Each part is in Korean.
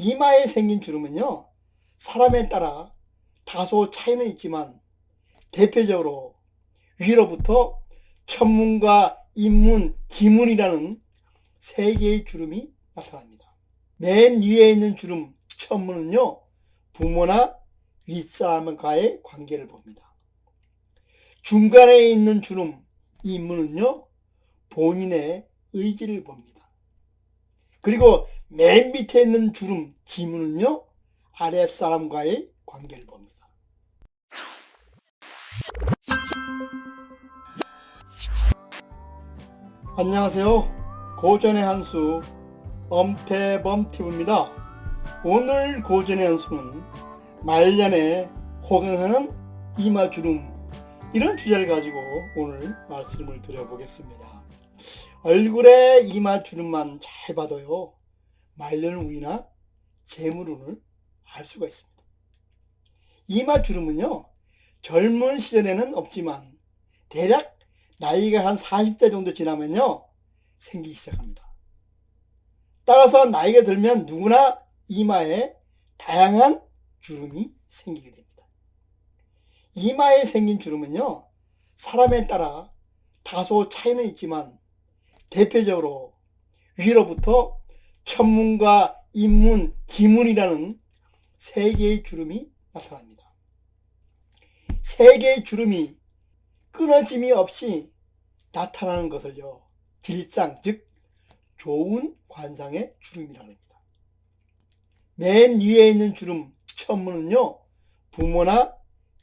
이마에 생긴 주름은요, 사람에 따라 다소 차이는 있지만 대표적으로 위로부터 천문과 인문, 지문이라는 세 개의 주름이 나타납니다. 맨 위에 있는 주름, 천문은요, 부모나 윗사람과의 관계를 봅니다. 중간에 있는 주름, 인문은요, 본인의 의지를 봅니다. 그리고 맨 밑에 있는 주름, 지문은요, 아랫사람과의 관계를 봅니다. 안녕하세요. 고전의 한수 엄태범티브입니다. 오늘 고전의 한수는 말년에 호강하는 이마주름 이런 주제를 가지고 오늘 말씀을 드려보겠습니다. 얼굴에 이마 주름만 잘 봐도요. 말년 운이나 재물 운을 알 수가 있습니다. 이마 주름은요. 젊은 시절에는 없지만 대략 나이가 한 40대 정도 지나면요. 생기기 시작합니다. 따라서 나이가 들면 누구나 이마에 다양한 주름이 생기게 됩니다. 이마에 생긴 주름은요. 사람에 따라 다소 차이는 있지만 대표적으로 위로부터 천문과 인문, 지문이라는 세 개의 주름이 나타납니다. 세 개의 주름이 끊어짐이 없이 나타나는 것을요. 질상, 즉 좋은 관상의 주름이라고 합니다. 맨 위에 있는 주름, 천문은요. 부모나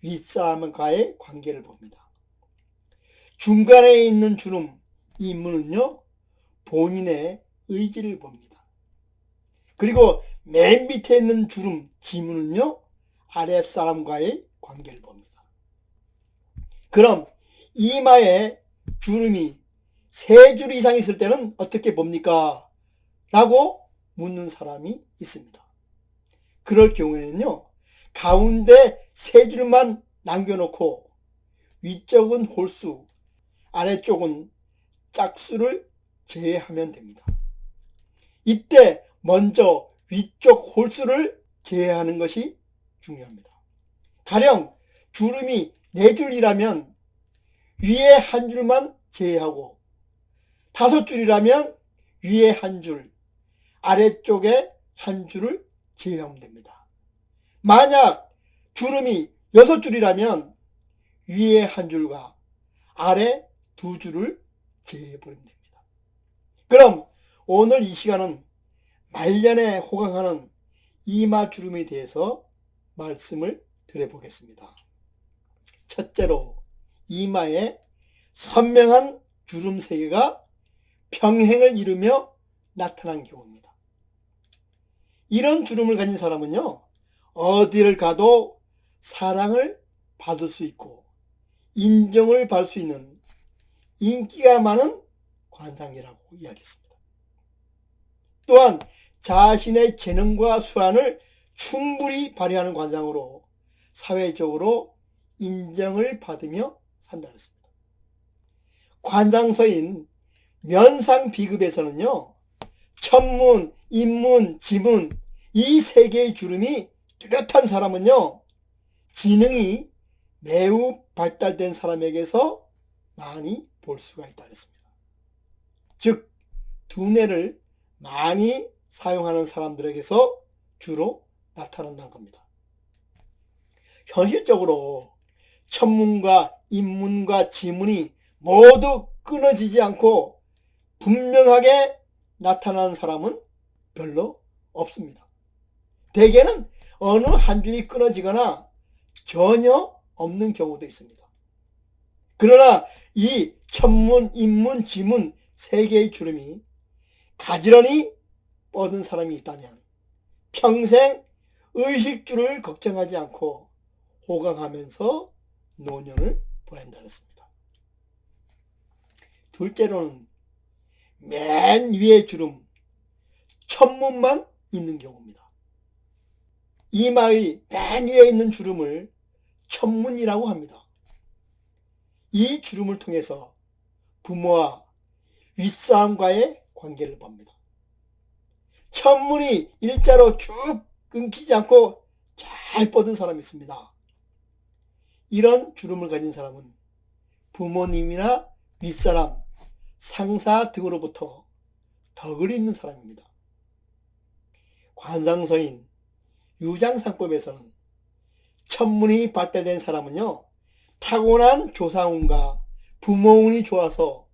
윗사람과의 관계를 봅니다. 중간에 있는 주름, 인문은요. 본인의 의지를 봅니다. 그리고 맨 밑에 있는 주름, 지문은요. 아랫사람과의 관계를 봅니다. 그럼 이마에 주름이 세 줄 이상 있을 때는 어떻게 봅니까? 라고 묻는 사람이 있습니다. 그럴 경우에는요, 가운데 세 줄만 남겨놓고 위쪽은 홀수, 아래쪽은 짝수를 제외하면 됩니다. 이때 먼저 위쪽 홀수를 제외하는 것이 중요합니다. 가령 주름이 네 줄이라면 위에 한 줄만 제외하고 다섯 줄이라면 위에 한 줄, 아래쪽에 한 줄을 제외하면 됩니다. 만약 주름이 여섯 줄이라면 위에 한 줄과 아래 두 줄을 제외해버리면 됩니다. 그럼 오늘 이 시간은 말년에 호강하는 이마 주름에 대해서 말씀을 드려보겠습니다. 첫째로 이마에 선명한 주름 세 개가 평행을 이루며 나타난 경우입니다. 이런 주름을 가진 사람은요, 어디를 가도 사랑을 받을 수 있고, 인정을 받을 수 있는 인기가 많은 관상이라고 이야기했습니다. 또한 자신의 재능과 수완을 충분히 발휘하는 관상으로 사회적으로 인정을 받으며 산다 그랬습니다. 관상서인 면상 비급에서는요, 천문, 인문, 지문 이 세 개의 주름이 뚜렷한 사람은요, 지능이 매우 발달된 사람에게서 많이 볼 수가 있다 그랬습니다. 즉, 두뇌를 많이 사용하는 사람들에게서 주로 나타난다는 겁니다. 현실적으로 천문과 인문과 지문이 모두 끊어지지 않고 분명하게 나타나는 사람은 별로 없습니다. 대개는 어느 한 줄이 끊어지거나 전혀 없는 경우도 있습니다. 그러나 이 천문, 인문, 지문 세 개의 주름이 가지런히 뻗은 사람이 있다면 평생 의식주를 걱정하지 않고 호강하면서 노년을 보낸다 그랬습니다. 둘째로는 맨 위에 주름 천문만 있는 경우입니다. 이마의 맨 위에 있는 주름을 천문이라고 합니다. 이 주름을 통해서 부모와 윗사람과의 관계를 봅니다. 천문이 일자로 쭉 끊기지 않고 잘 뻗은 사람이 있습니다. 이런 주름을 가진 사람은 부모님이나 윗사람, 상사 등으로부터 덕을 입는 사람입니다. 관상서인 유장상법에서는 천문이 발달된 사람은요, 타고난 조상운과 부모운이 좋아서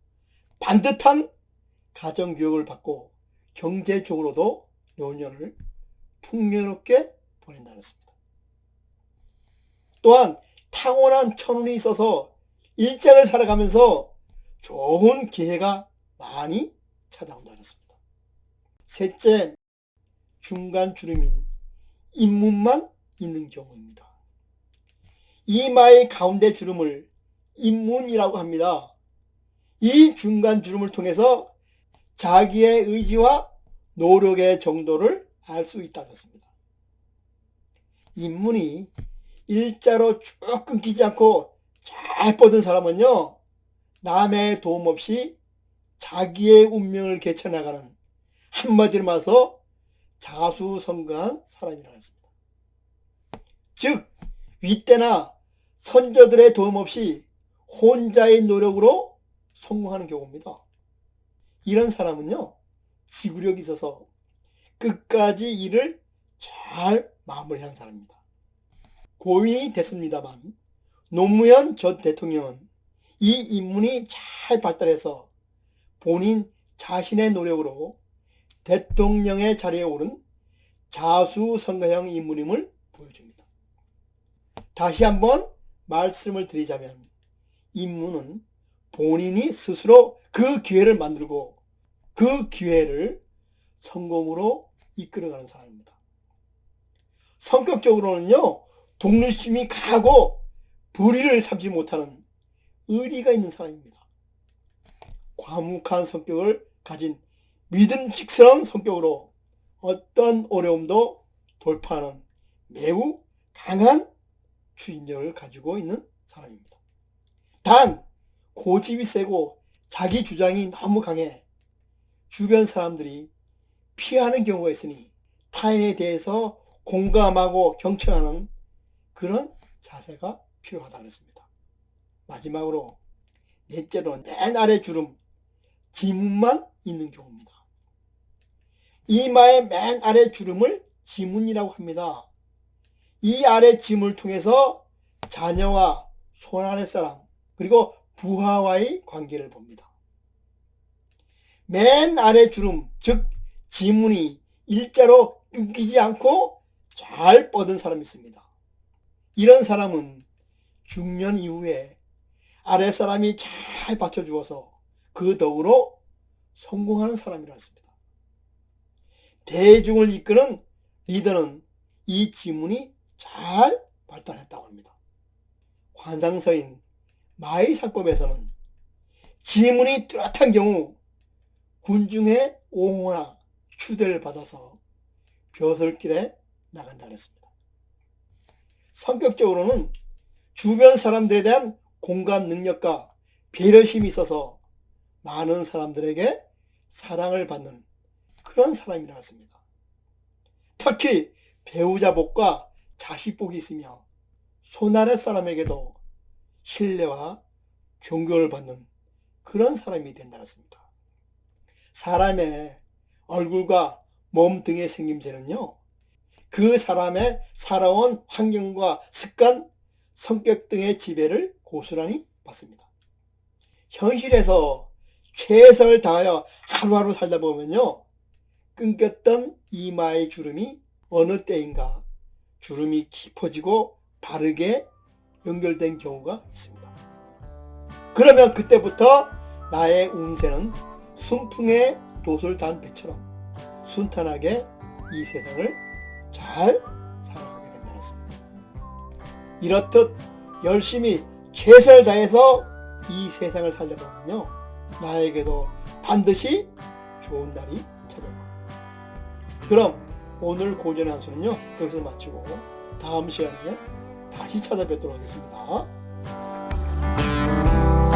반듯한 가정교육을 받고 경제적으로도 노년을 풍요롭게 보낸다 그랬습니다. 또한 타고난 천운이 있어서 일장을 살아가면서 좋은 기회가 많이 찾아온다 그랬습니다. 셋째, 중간 주름인 인문만 있는 경우입니다. 이마의 가운데 주름을 인문이라고 합니다. 이 중간 주름을 통해서 자기의 의지와 노력의 정도를 알 수 있다는 것입니다. 인문이 일자로 쭉 끊기지 않고 잘 뻗은 사람은요, 남의 도움 없이 자기의 운명을 개쳐나가는 한마디로 말해서 자수성가한 사람이라는 것입니다. 즉, 윗대나 선조들의 도움 없이 혼자의 노력으로 성공하는 경우입니다. 이런 사람은요, 지구력이 있어서 끝까지 일을 잘 마무리하는 사람입니다. 고인이 됐습니다만 노무현 전 대통령은 이 인문이 잘 발달해서 본인 자신의 노력으로 대통령의 자리에 오른 자수성가형 인물임을 보여줍니다. 다시 한번 말씀을 드리자면 인문은 본인이 스스로 그 기회를 만들고 그 기회를 성공으로 이끌어가는 사람입니다. 성격적으로는요, 독립심이 강하고 불의를 참지 못하는 의리가 있는 사람입니다. 과묵한 성격을 가진 믿음직스러운 성격으로 어떤 어려움도 돌파하는 매우 강한 추진력을 가지고 있는 사람입니다. 단, 고집이 세고 자기 주장이 너무 강해 주변 사람들이 피하는 경우가 있으니 타인에 대해서 공감하고 경청하는 그런 자세가 필요하다 그랬습니다. 마지막으로 넷째로 맨 아래 주름 지문만 있는 경우입니다. 이마의 맨 아래 주름을 지문이라고 합니다. 이 아래 지문을 통해서 자녀와 손안의 사람 그리고 부하와의 관계를 봅니다. 맨 아래 주름 즉 지문이 일자로 끊기지 않고 잘 뻗은 사람이 있습니다. 이런 사람은 중년 이후에 아랫사람이 잘 받쳐주어서 그 덕으로 성공하는 사람이라 했습니다. 대중을 이끄는 리더는 이 지문이 잘 발달했다고 합니다. 관상서인 마의상법에서는 지문이 뚜렷한 경우 군중의 옹호나 추대를 받아서 벼슬길에 나간다 그랬습니다. 성격적으로는 주변 사람들에 대한 공감 능력과 배려심이 있어서 많은 사람들에게 사랑을 받는 그런 사람이라 했습니다. 특히 배우자 복과 자식 복이 있으며 손아래 사람에게도 신뢰와 존경을 받는 그런 사람이 된다 했습니다. 사람의 얼굴과 몸 등의 생김새는요, 그 사람의 살아온 환경과 습관, 성격 등의 지배를 고스란히 받습니다. 현실에서 최선을 다하여 하루하루 살다 보면요, 끊겼던 이마의 주름이 어느 때인가 주름이 깊어지고 바르게 연결된 경우가 있습니다. 그러면 그때부터 나의 운세는 순풍에 돛을 단 배처럼 순탄하게 이 세상을 잘 살아가게 된다는 것입니다. 이렇듯 열심히 최선을 다해서 이 세상을 살다 보면요. 나에게도 반드시 좋은 날이 찾아올 거예요. 그럼 오늘 고전의 한 수는요. 여기서 마치고 다음 시간에 다시 찾아뵙도록 하겠습니다.